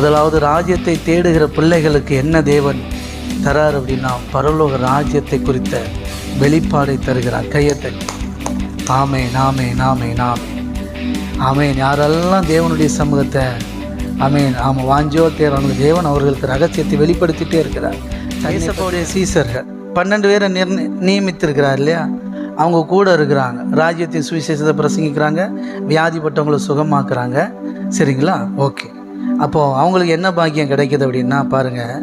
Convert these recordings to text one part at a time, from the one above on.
முதலாவது ராஜ்யத்தை தேடுகிற பிள்ளைகளுக்கு என்ன தேவன் தரார் அப்படின்னா பரலோக ராஜ்யத்தை குறித்த வெளிப்பாடை தருகிறார் கையத்தை ஆமே நாமே நாமே நாமே ஆமேன். யாரெல்லாம் தேவனுடைய சமூகத்தை ஆமேன் ஆமாம் வாஞ்சோ தேவனுடைய தேவன் அவர்களுக்கு ரகசியத்தை வெளிப்படுத்திட்டே இருக்கிறார். சைசப்பாவுடைய சீசர்கள். பன்னெண்டு பேரை நிர்ண நியமித்திருக்கிறார் இல்லையா? அவங்க கூட இருக்கிறாங்க. ராஜ்யத்தின் சுவிசேஷத்தை பிரசங்கிக்கிறாங்க. வியாதிப்பட்டவங்களை சுகமாக்குறாங்க. சரிங்களா? ஓகே. அப்போது அவங்களுக்கு என்ன பாக்கியம் கிடைக்குது அப்படின்னா பாருங்கள்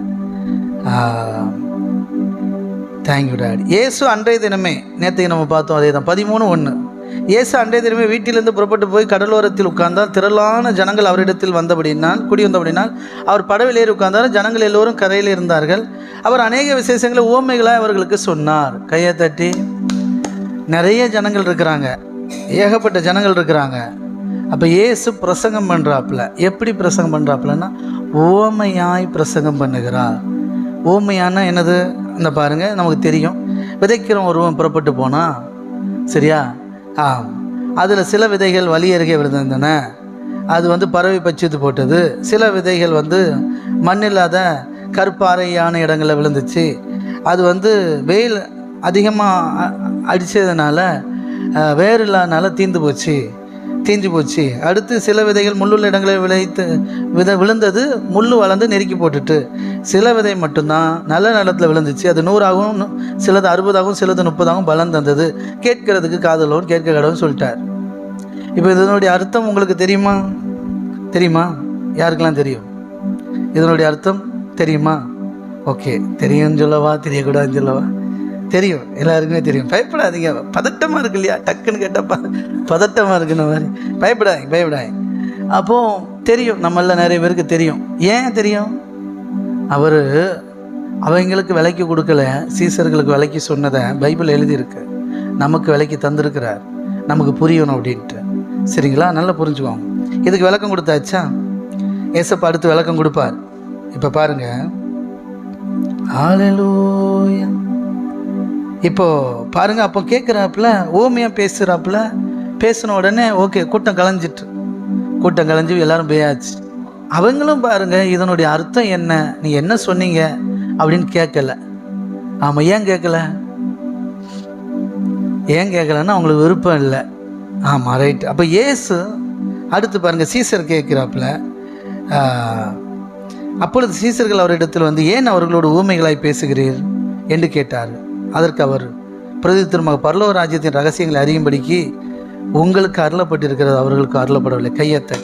தேங்க்யூ டாடி இயேசு அன்றைய தினமே நேற்றுக்கு நம்ம பார்த்தோம் அதே தான் பதிமூணு ஒன்று இயேசு அன்றைய தினமே வீட்டிலிருந்து புறப்பட்டு போய் கடலோரத்தில் உட்கார்ந்தால் திரளான ஜனங்கள் அவரிடத்தில் வந்தபடினால் குடி வந்தபடினால் அவர் படவில் ஏறி உட்கார்ந்தார். ஜனங்கள் எல்லோரும் கரையில் இருந்தார்கள். அவர் அநேக விசேஷங்களை ஓமைகளாக அவர்களுக்கு சொன்னார். கையை தட்டி நிறைய ஜனங்கள் இருக்கிறாங்க. ஏகப்பட்ட ஜனங்கள் இருக்கிறாங்க. அப்போ ஏசு பிரசங்கம் பண்ணுறாப்புல எப்படி பிரசங்கம் பண்ணுறாப்புலன்னா ஓமையாய் பிரசங்கம் பண்ணுகிறார். ஓமையானா என்னது? இந்த பாருங்கள் நமக்கு தெரியும். விதைக்கிற ஒருவன் புறப்பட்டு போனால் சரியா? ஆ அதில் சில விதைகள் வழி அருகே விழுந்திருந்தன. அது வந்து பறவை பச்சித்து போட்டது. சில விதைகள் வந்து மண்ணில்லாத கற்பாறையான இடங்களில் விழுந்துச்சு. அது வந்து வெயில் அதிகமாக அடித்ததுனால வேறு இல்லாதனால தீந்து போச்சு. தீஞ்சு போச்சு. அடுத்து சில விதைகள் முள்ளுள்ள இடங்களில் விளைத்து வித விழுந்தது முள் வளர்ந்து நெருக்கி போட்டுட்டு. சில விதை மட்டும்தான் நல்ல நிலத்தில் விழுந்துச்சு. அது நூறாகவும் சிலது அறுபதாகவும் சிலது முப்பதாகவும் பலன் தந்தது. கேட்கறதுக்கு காதலோன்னு கேட்க கடவுன்னு சொல்லிட்டார். இப்போ இதனுடைய அர்த்தம் உங்களுக்கு தெரியுமா? தெரியுமா? யாருக்கெல்லாம் தெரியும்? இதனுடைய அர்த்தம் தெரியுமா? ஓகே தெரியும்னு சொல்லவா தெரியக்கூடாதுன்னு சொல்லவா? தெரியும். எல்லாருக்குமே தெரியும். பயப்படாதீங்க. பதட்டமாக இருக்கு இல்லையா? டக்குன்னு கேட்டால் பதட்டமாக இருக்குன்னு மாதிரி. பயப்படாதீங்க பயப்படாதீங்க. அப்போது தெரியும். நம்மள நிறைய பேருக்கு தெரியும். ஏன் தெரியும்? அவர் அவங்களுக்கு விலைக்கு கொடுக்கல. சீசர்களுக்கு விலைக்கு சொன்னதை பைபிள் எழுதியிருக்கு. நமக்கு விலைக்கு தந்திருக்கிறார். நமக்கு புரியணும் அப்படின்ட்டு. சரிங்களா? நல்லா புரிஞ்சுக்கோங்க. இதுக்கு விளக்கம் கொடுத்தாச்சா? ஏசப்பா அடுத்து விளக்கம் கொடுப்பார். இப்போ பாருங்க. ஹalleluya. இப்போ பாருங்க அப்போ கேட்குறாப்புல ஓமையாக பேசுகிறாப்புல பேசின உடனே ஓகே கூட்டம் கலைஞ்சிட்டு. கூட்டம் கலைஞ்சி எல்லாரும் போயாச்சு. அவங்களும் பாருங்க இதனுடைய அர்த்தம் என்ன? நீ என்ன சொன்னீங்க? அப்படின்னு கேட்கல ஆமாம் ஏன் கேட்கல ஏன் கேட்கலன்னா அவங்களுக்கு விருப்பம் இல்லை. ஆமாம் ரைட் அப்போ ஏசு அடுத்து பாருங்க சீசர் கேட்குறாப்புல அப்பொழுது சீசர்கள் அவரிடத்தில் வந்து ஏன் அவர்களோட ஊமைகளாய் பேசுகிறீர்? என்று கேட்டார்கள் அதற்கு அவர் பிரதி திருமக பரலோக ராஜ்யத்தின் ரகசியங்களை அறியும்படிக்கு உங்களுக்கு அருளப்பட்டிருக்கிறது. அவர்களுக்கு அருளப்படவில்லை. கையத்தை.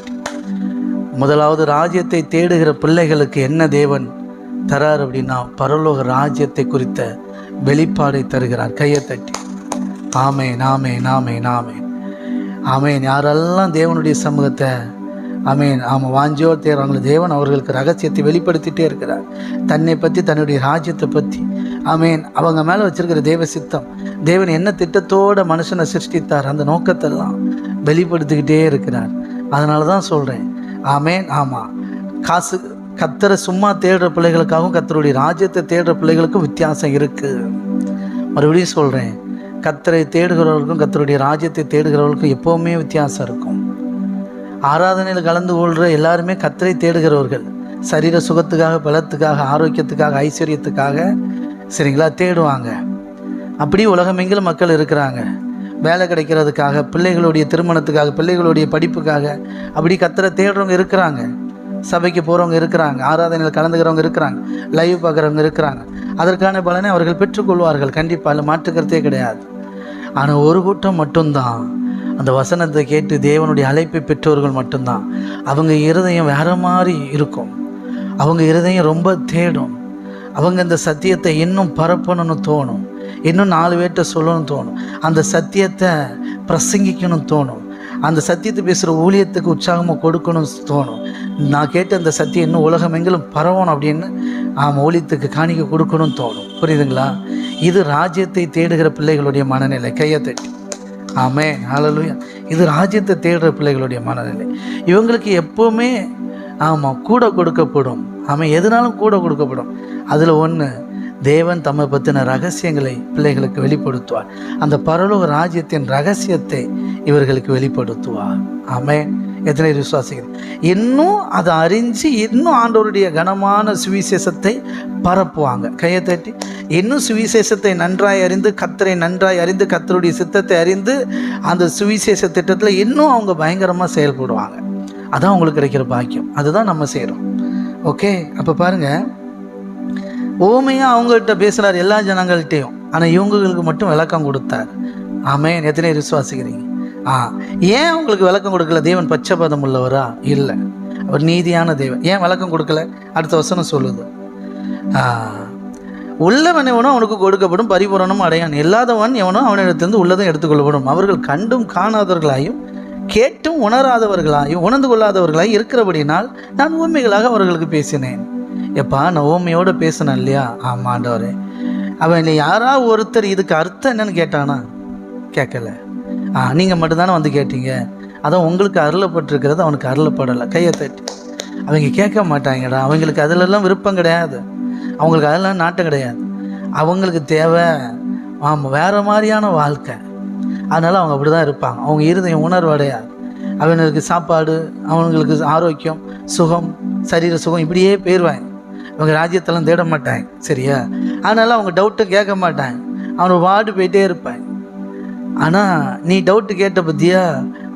முதலாவது ராஜ்யத்தை தேடுகிற பிள்ளைகளுக்கு என்ன தேவன் தரார் அப்படின்னா பரலோக ராஜ்யத்தை குறித்த வெளிப்பாடை தருகிறார். கையை தட்டி நாமே நாமே நாமே ஆமேன். ஆமேன். யாரெல்லாம் தேவனுடைய சமூகத்தை ஆமேன் ஆமாம் வாஞ்சியோர் தேர்வாங்கள தேவன் அவர்களுக்கு ரகசியத்தை வெளிப்படுத்திட்டே இருக்கிறார். தன்னை பற்றி தன்னுடைய ராஜ்யத்தை பற்றி ஆமேன். அவங்க மேலே வச்சிருக்கிற தேவ சித்தம். தேவன் என்ன திட்டத்தோட மனுஷனை சிருஷ்டித்தார் அந்த நோக்கத்தெல்லாம் வெளிப்படுத்திக்கிட்டே இருக்கிறார். அதனால தான் சொல்கிறேன் ஆமேன். ஆமாம் காசு கத்தரை சும்மா தேடுற பிள்ளைகளுக்காகவும் கத்தருடைய ராஜ்யத்தை தேடுற பிள்ளைகளுக்கும் வித்தியாசம் இருக்குது மறுபடியும் சொல்கிறேன் கத்தரை தேடுகிறவர்களுக்கும் கத்தருடைய ராஜ்யத்தை தேடுகிறவர்களுக்கும் எப்போவுமே வித்தியாசம் இருக்கும். ஆராதனையில் கலந்து கொள்கிற எல்லாருமே கத்தரை தேடுகிறவர்கள். சரீர சுகத்துக்காக பலத்துக்காக ஆரோக்கியத்துக்காக ஐஸ்வர்யத்துக்காக சரிங்களா? தேடுவாங்க. அப்படி உலகமெங்கிலும் மக்கள் இருக்கிறாங்க. வேலை கிடைக்கிறதுக்காக பிள்ளைகளுடைய திருமணத்துக்காக பிள்ளைகளுடைய படிப்புக்காக அப்படி கத்தரை தேடுறவங்க இருக்கிறாங்க. சபைக்கு போகிறவங்க இருக்கிறாங்க. ஆராதனையில் கலந்துக்கிறவங்க இருக்கிறாங்க. லைவ் பார்க்குறவங்க இருக்கிறாங்க. அதற்கான பலனை அவர்கள் பெற்றுக்கொள்வார்கள். கண்டிப்பாக அதில் மாற்றுக்கிறதே கிடையாது. ஆனால் ஒரு கூட்டம் மட்டும்தான். அந்த வசனத்தை கேட்டு தேவனுடைய அழைப்பை பெற்றோர்கள் மட்டும்தான். அவங்க இருதயம் வேறு மாதிரி இருக்கும். அவங்க இருதயம் ரொம்ப தேடும். அவங்க இந்த சத்தியத்தை இன்னும் பரப்பணும்னு தோணும். இன்னும் நாலு பேர்கிட்ட சொல்லணும்னு தோணும். அந்த சத்தியத்தை பிரசங்கிக்கணும்னு தோணும். அந்த சத்தியத்தை பேசுகிற ஊழியத்துக்கு உற்சாகமாக கொடுக்கணும்னு தோணும். நான் கேட்ட அந்த சத்தியம் இன்னும் உலகம் எங்கிலும் பரவணும் அப்படின்னு ஆமாம் ஊழியத்துக்கு காணிக்க கொடுக்கணும்னு தோணும். புரியுதுங்களா? இது ராஜ்யத்தை தேடுகிற பிள்ளைகளுடைய மனநிலை. கையை தட்டி. ஆமே ஹalleluya. இது ராஜ்யத்தை தேடுற பிள்ளைகளுடைய மனநிலை. இவங்களுக்கு எப்போவுமே ஆமாம் கூட கொடுக்கப்படும். ஆமாம் எதுனாலும் கூட கொடுக்கப்படும். அதில் ஒன்று தேவன் தம்மை பற்றின ரகசியங்களை பிள்ளைகளுக்கு வெளிப்படுத்துவார். அந்த பரலோக ராஜ்யத்தின் ரகசியத்தை இவர்களுக்கு வெளிப்படுத்துவார். ஆமே எத்தனை விசுவாசிகள் இன்னும் அதை அறிஞ்சு இன்னும் ஆண்டவருடைய கனமான சுவிசேஷத்தை பரப்புவாங்க. கையை தட்டி இன்னும் சுவிசேஷத்தை நன்றாய் அறிந்து கத்தரை நன்றாய் அறிந்து கத்தருடைய சித்தத்தை அறிந்து அந்த சுவிசேஷ திட்டத்தில் இன்னும் அவங்க பயங்கரமாக செயல்படுவாங்க. அதான் அவங்களுக்கு கிடைக்கிற பாக்கியம். அதுதான் நம்ம செய்கிறோம் ஓகே? அப்போ பாருங்கள் ஓமையாக அவங்கள்ட்ட பேசுகிறார் எல்லா ஜனங்கள்கிட்டையும். ஆனால் இவங்களுக்கு மட்டும் விளக்கம் கொடுத்தார். ஆமேன். எத்தனை விசுவாசிக்கிறீங்க? ஆ ஏன் அவங்களுக்கு விளக்கம் கொடுக்கல? தேவன் பச்சைபாதம் உள்ளவரா? இல்லை. அவர் நீதியான தேவன். ஏன் விளக்கம் கொடுக்கல? அடுத்த வசனம் சொல்லுது. உள்ளவன் எவனோ அவனுக்கு கொடுக்கப்படும் பரிபூரணம் அடையான். இல்லாதவன் எவனோ அவனிடத்திலிருந்து உள்ளதும் எடுத்துக்கொள்ளப்படும். அவர்கள் கண்டும் காணாதவர்களாயும் கேட்டும் உணராதவர்களாயும் உணர்ந்து கொள்ளாதவர்களாயும் இருக்கிறபடினால் நான் உண்மைகளாக அவர்களுக்கு பேசினேன். எப்பா நான் பேசினேன் இல்லையா? ஆமாண்டவரே அவன் யாராவது ஒருத்தர் இதுக்கு அர்த்தம் என்னன்னு கேட்டானா? கேட்கல. ஆ நீங்கள் மட்டும்தானே வந்து கேட்டீங்க? அதான் உங்களுக்கு அருளப்பட்டிருக்கிறது அவனுக்கு அருளப்படலை. கையை தட்டி. அவங்க கேட்க மாட்டாங்கடா. அவங்களுக்கு அதிலெல்லாம் விருப்பம் கிடையாது. அவங்களுக்கு அதெல்லாம் நாட்டம் கிடையாது. அவங்களுக்கு தேவை ஆமாம் வேறு மாதிரியான வாழ்க்கை. அதனால் அவங்க அப்படி தான் இருப்பாங்க. அவங்க இருதயம் உணர்வு அடையாது. அவனுக்கு சாப்பாடு அவங்களுக்கு ஆரோக்கியம் சுகம் சரீர சுகம் இப்படியே போயிடுவாங்க அவங்க ராஜ்யத்தெல்லாம் தேட மாட்டாங்க சரியா? அதனால் அவங்க டவுட்டை கேட்க மாட்டாங்க. அவனை வாடு போயிட்டே இருப்பாங்க ஆனால் நீ டவுட்டு கேட்ட பத்தியா?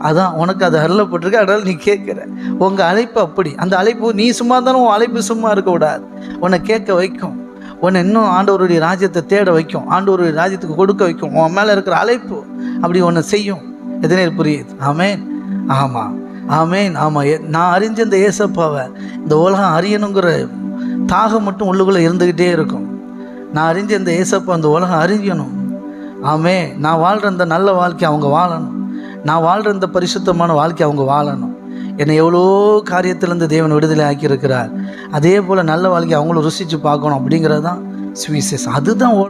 அதான் உனக்கு அது அருளப்பட்டிருக்கு அதனால் நீ கேட்குற. உங்கள் அழைப்பு அப்படி. அந்த அழைப்பு நீ சும்மா தானே உன் அழைப்பு சும்மா இருக்கக்கூடாது உன்னை கேட்க வைக்கும். உன்னை இன்னும் ஆண்டவருடைய ராஜ்யத்தை தேட வைக்கும். ஆண்டவருடைய ராஜ்யத்துக்கு கொடுக்க வைக்கும். உன் மேலே இருக்கிற அழைப்பு அப்படி ஒன்று செய்யும். எத்தனை புரியுது? ஆமேன். ஆமாம் ஆமேன். ஆமாம் நான் அறிஞ்ச இந்த ஏசப்பாவை இந்த உலகம் அறியணுங்கிற தாகம் மட்டும் உள்ளுக்குள்ளே இருந்துக்கிட்டே இருக்கும். நான் அறிஞ்ச இந்த ஏசப்பா அந்த உலகம் அறிஞ்சணும் ஆமே நான் வாழ்கிற இந்த நல்ல வாழ்க்கை அவங்க வாழணும். நான் வாழ்கிற இந்த பரிசுத்தமான வாழ்க்கை அவங்க வாழணும். என்னை எவ்வளோ காரியத்திலேருந்து தேவன் விடுதலை ஆக்கியிருக்கிறார். அதே போல் நல்ல வாழ்க்கை அவங்களும் ருசித்து பார்க்கணும் அப்படிங்கிறது தான் சுவிசேஷம். அதுதான் ஓ-